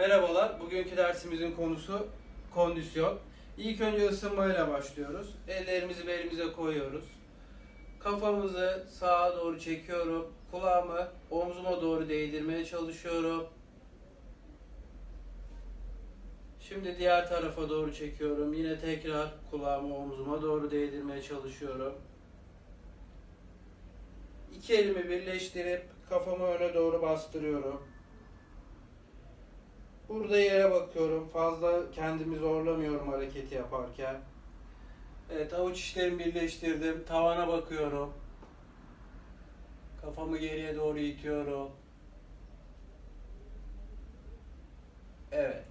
Merhabalar, bugünkü dersimizin konusu kondisyon. İlk önce ısınmayla başlıyoruz. Ellerimizi belimize koyuyoruz. Kafamızı sağa doğru çekiyorum. Kulağımı omzuma doğru değdirmeye çalışıyorum. Şimdi diğer tarafa doğru çekiyorum. Yine tekrar kulağımı omzuma doğru değdirmeye çalışıyorum. İki elimi birleştirip kafamı öne doğru bastırıyorum. Burada yere bakıyorum. Fazla kendimi zorlamıyorum hareketi yaparken. Evet avuç içlerimi birleştirdim. Tavana bakıyorum. Kafamı geriye doğru itiyorum. Evet.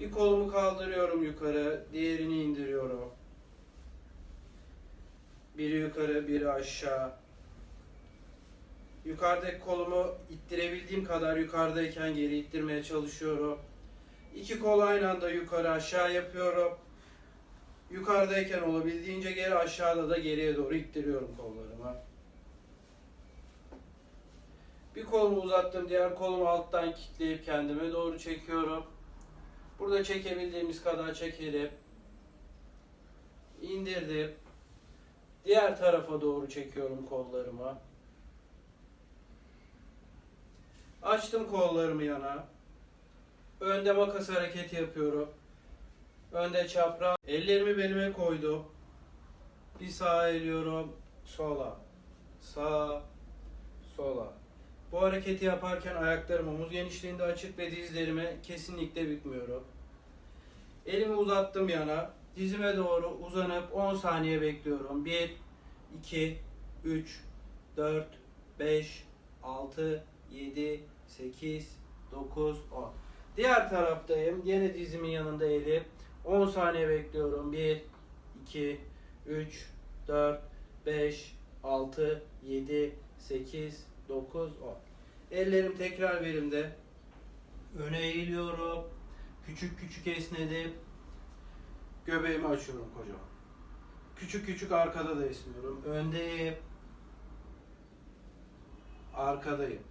Bir kolumu kaldırıyorum yukarı. Diğerini indiriyorum. Biri yukarı, biri aşağı. Yukarıdaki kolumu ittirebildiğim kadar yukarıdayken geri ittirmeye çalışıyorum. İki kol aynı anda yukarı aşağı yapıyorum. Yukarıdayken olabildiğince geri aşağıda da geriye doğru ittiriyorum kollarımı. Bir kolumu uzattım, diğer kolumu alttan kilitleyip kendime doğru çekiyorum. Burada çekebildiğimiz kadar çekelim. İndirdim. Diğer tarafa doğru çekiyorum kollarımı. Açtım kollarımı yana. Önde makas hareketi yapıyorum. Önde çapraz. Ellerimi belime koydum. Bir sağa eliyorum. Sola. Sağa. Sola. Bu hareketi yaparken ayaklarım omuz genişliğinde açık ve dizlerimi kesinlikle bükmüyorum. Elimi uzattım yana. Dizime doğru uzanıp 10 saniye bekliyorum. 1, 2, 3, 4, 5, 6, 7, 8, 9, 10. Diğer taraftayım. Yine dizimin yanında elip 10 saniye bekliyorum. 1, 2, 3, 4, 5, 6, 7, 8, 9, 10. Ellerim tekrar verimde. Öne eğiliyorum. Küçük küçük esnedim. Göbeğimi açıyorum kocaman. Küçük küçük arkada da esniyorum. Öndeyim. Arkadayım.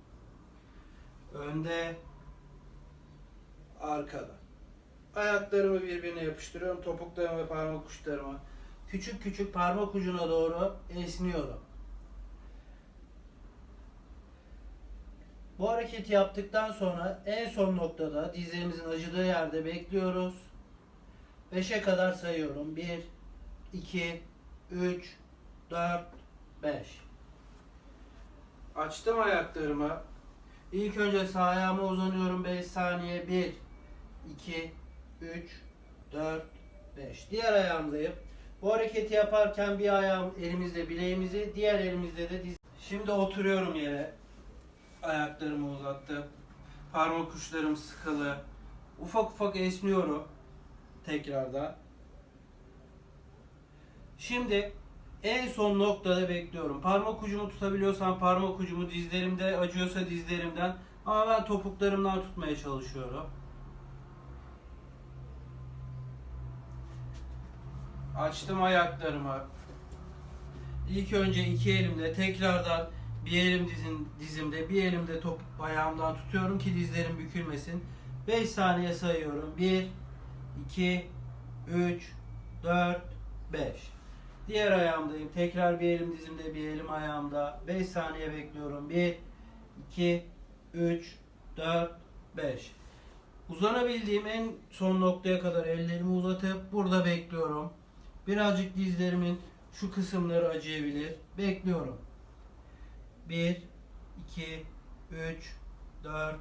Önde. Arkada. Ayaklarımı birbirine yapıştırıyorum. Topuklarımı ve parmak uçlarımı. Küçük küçük parmak ucuna doğru esniyorum. Bu hareketi yaptıktan sonra en son noktada dizlerimizin acıdığı yerde bekliyoruz. 5'e kadar sayıyorum. 1, 2, 3, 4, 5. Açtım ayaklarımı. İlk önce sağ ayağıma uzanıyorum 5 saniye. 1, 2, 3, 4, 5. Diğer ayağımdayım. Bu hareketi yaparken bir ayağım elimizde bileğimizi, diğer elimizde de diz. Şimdi oturuyorum yere. Ayaklarımı uzattım. Parmak uçlarım sıkılı. Ufak ufak esniyorum. Tekrardan. Şimdi en son noktada bekliyorum. Parmak ucumu tutabiliyorsam parmak ucumu dizlerimde acıyorsa dizlerimden ama ben topuklarımdan tutmaya çalışıyorum. Açtım ayaklarımı. İlk önce iki elimle tekrardan bir elim dizin, dizimde bir elimde top ayağımdan tutuyorum ki dizlerim bükülmesin. 5 saniye sayıyorum. 1 2 3 4 5 Diğer ayağımdayım. Tekrar bir elim dizimde, bir elim ayağımda. 5 saniye bekliyorum. 1, 2, 3, 4, 5. Uzanabildiğim en son noktaya kadar ellerimi uzatıp burada bekliyorum. Birazcık dizlerimin şu kısımları acıyabilir. Bekliyorum. 1, 2, 3, 4,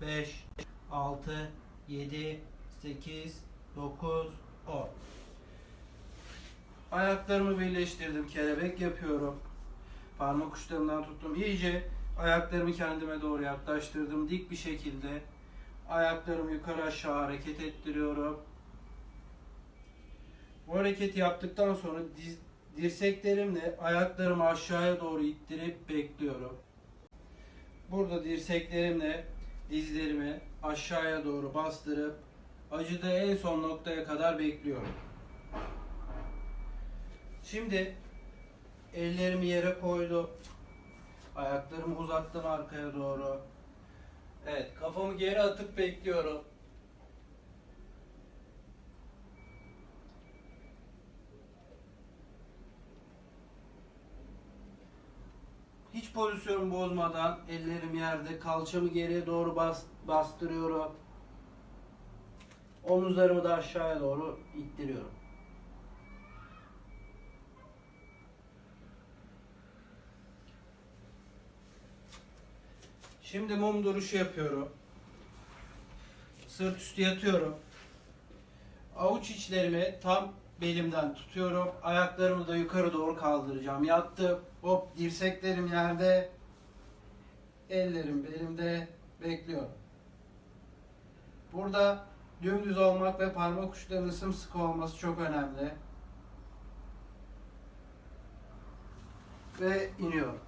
5, 6, 7, 8, 9, 10. Ayaklarımı birleştirdim. Kelebek yapıyorum. Parmak uçlarımdan tuttum. İyice ayaklarımı kendime doğru yaklaştırdım. Dik bir şekilde. Ayaklarımı yukarı aşağı hareket ettiriyorum. Bu hareketi yaptıktan sonra diz, dirseklerimle ayaklarımı aşağıya doğru ittirip bekliyorum. Burada dirseklerimle dizlerimi aşağıya doğru bastırıp acıdığı en son noktaya kadar bekliyorum. Şimdi ellerimi yere koydum. Ayaklarımı uzattım arkaya doğru. Evet, kafamı geri atıp bekliyorum. Hiç pozisyon bozmadan ellerim yerde, kalçamı geriye doğru bas, bastırıyorum. Omuzlarımı da aşağıya doğru ittiriyorum. Şimdi mum duruşu yapıyorum. Sırt üstü yatıyorum. Avuç içlerimi tam belimden tutuyorum. Ayaklarımı da yukarı doğru kaldıracağım. Yattım. Hop dirseklerim yerde. Ellerim belimde. Bekliyorum. Burada dümdüz olmak ve parmak uçlarının sımsıkı olması çok önemli. Ve iniyorum.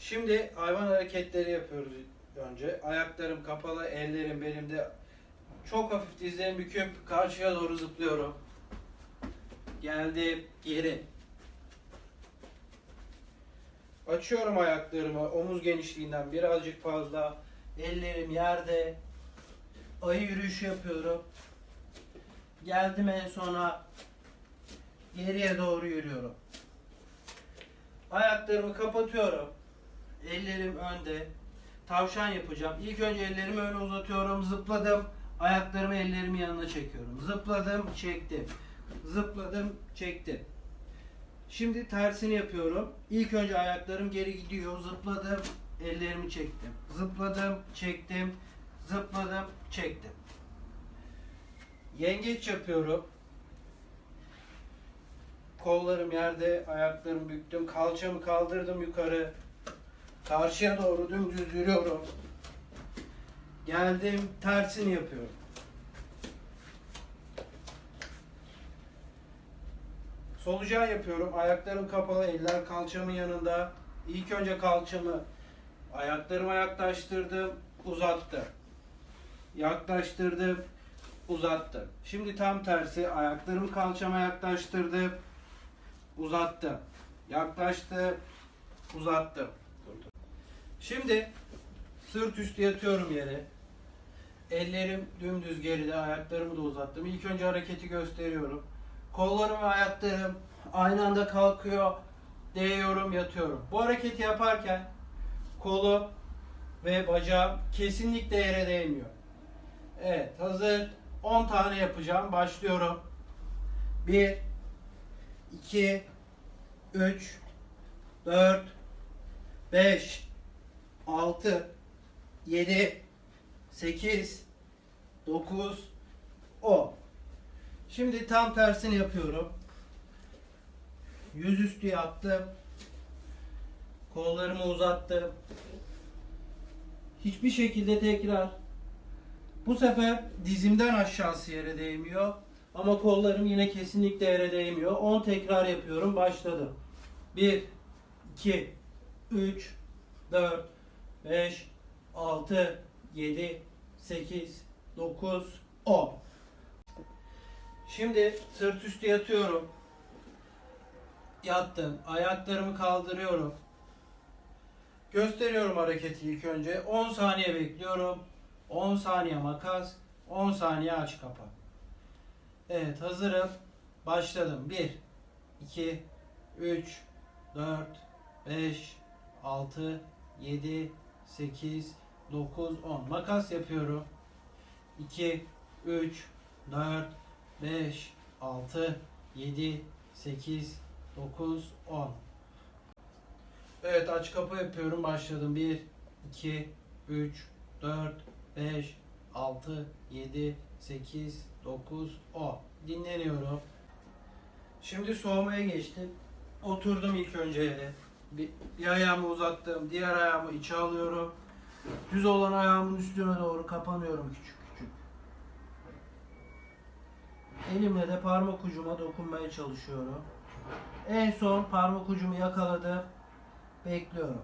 Şimdi hayvan hareketleri yapıyoruz önce. Ayaklarım kapalı, ellerim belimde. Çok hafif dizlerimi büküp karşıya doğru zıplıyorum. Geldim geri. Açıyorum ayaklarımı omuz genişliğinden birazcık fazla. Ellerim yerde. Ayı yürüyüşü yapıyorum. Geldim en sona geriye doğru yürüyorum. Ayaklarımı kapatıyorum. Ellerim önde. Tavşan yapacağım. İlk önce ellerimi öne uzatıyorum. Zıpladım. Ayaklarımı ellerimin yanına çekiyorum. Zıpladım, çektim. Zıpladım, çektim. Şimdi tersini yapıyorum. İlk önce ayaklarım geri gidiyor. Zıpladım, ellerimi çektim. Zıpladım, çektim. Zıpladım, çektim. Yengeç yapıyorum. Kollarım yerde, ayaklarımı büktüm. Kalçamı kaldırdım yukarı. Karşıya doğru dümdüz yürüyorum. Geldim, tersini yapıyorum. Solucan yapıyorum. Ayaklarım kapalı, eller kalçamın yanında. İlk önce kalçamı ayaklarıma yaklaştırdım, uzattım. Yaklaştırdım, uzattım. Şimdi tam tersi ayaklarımı kalçama yaklaştırdım, uzattım. Yaklaştım, uzattım. Şimdi sırt üstü yatıyorum yere. Ellerim dümdüz geride, ayaklarımı da uzattım. İlk önce hareketi gösteriyorum. Kollarım ve ayaklarım aynı anda kalkıyor. Değiyorum, yatıyorum. Bu hareketi yaparken kolu ve bacağım kesinlikle yere değmiyor. Evet, hazır. 10 tane yapacağım. Başlıyorum. 1 2 3 4 5 6 7 8 9 10 Şimdi tam tersini yapıyorum. Yüzüstü yattım. Kollarımı uzattım. Hiçbir şekilde tekrar. Bu sefer dizimden aşağısı yere değmiyor. Ama kollarım yine kesinlikle yere değmiyor. 10 tekrar yapıyorum. Başladım. 1 2 3 4 5 6 7 8 9 10 Şimdi sırt üstü yatıyorum. Yattım. Ayaklarımı kaldırıyorum. Gösteriyorum hareketi ilk önce. 10 saniye bekliyorum. 10 saniye makas. 10 saniye aç kapa. Evet hazırım. Başladım. 1 2 3 4 5 6 7 8 9 10 makas yapıyorum. 2 3 4 5 6 7 8 9 10 Evet aç kapı yapıyorum. Başladım. 1 2 3 4 5 6 7 8 9 10 Dinleniyorum. Şimdi soğumaya geçtim. Oturdum ilk önce yere. Bir, bir ayağımı uzattım. Diğer ayağımı içe alıyorum. Düz olan ayağımın üstüne doğru kapanıyorum küçük küçük. Elimle de parmak ucuma dokunmaya çalışıyorum. En son parmak ucumu yakaladım. Bekliyorum.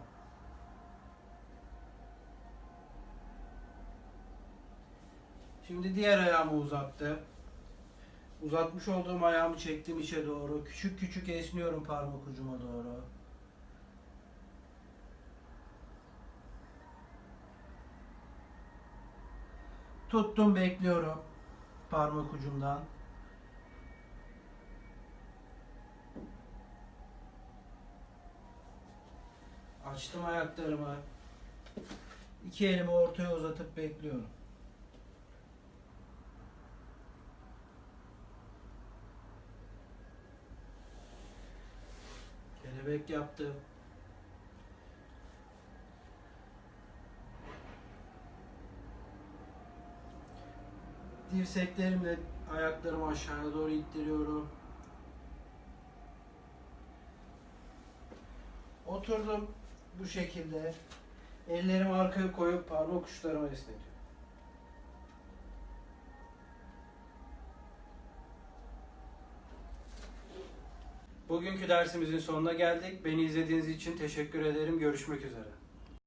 Şimdi diğer ayağımı uzattım. Uzatmış olduğum ayağımı çektim içe doğru. Küçük küçük esniyorum parmak ucuma doğru. Tuttum bekliyorum parmak ucumdan. Açtım ayaklarımı. İki elimi ortaya uzatıp bekliyorum. Kelebek yaptım. Dirseklerimle ayaklarımı aşağıya doğru ittiriyorum. Oturdum bu şekilde. Ellerimi arkaya koyup parmak uçlarımı esnetiyorum. Bugünkü dersimizin sonuna geldik. Beni izlediğiniz için teşekkür ederim. Görüşmek üzere.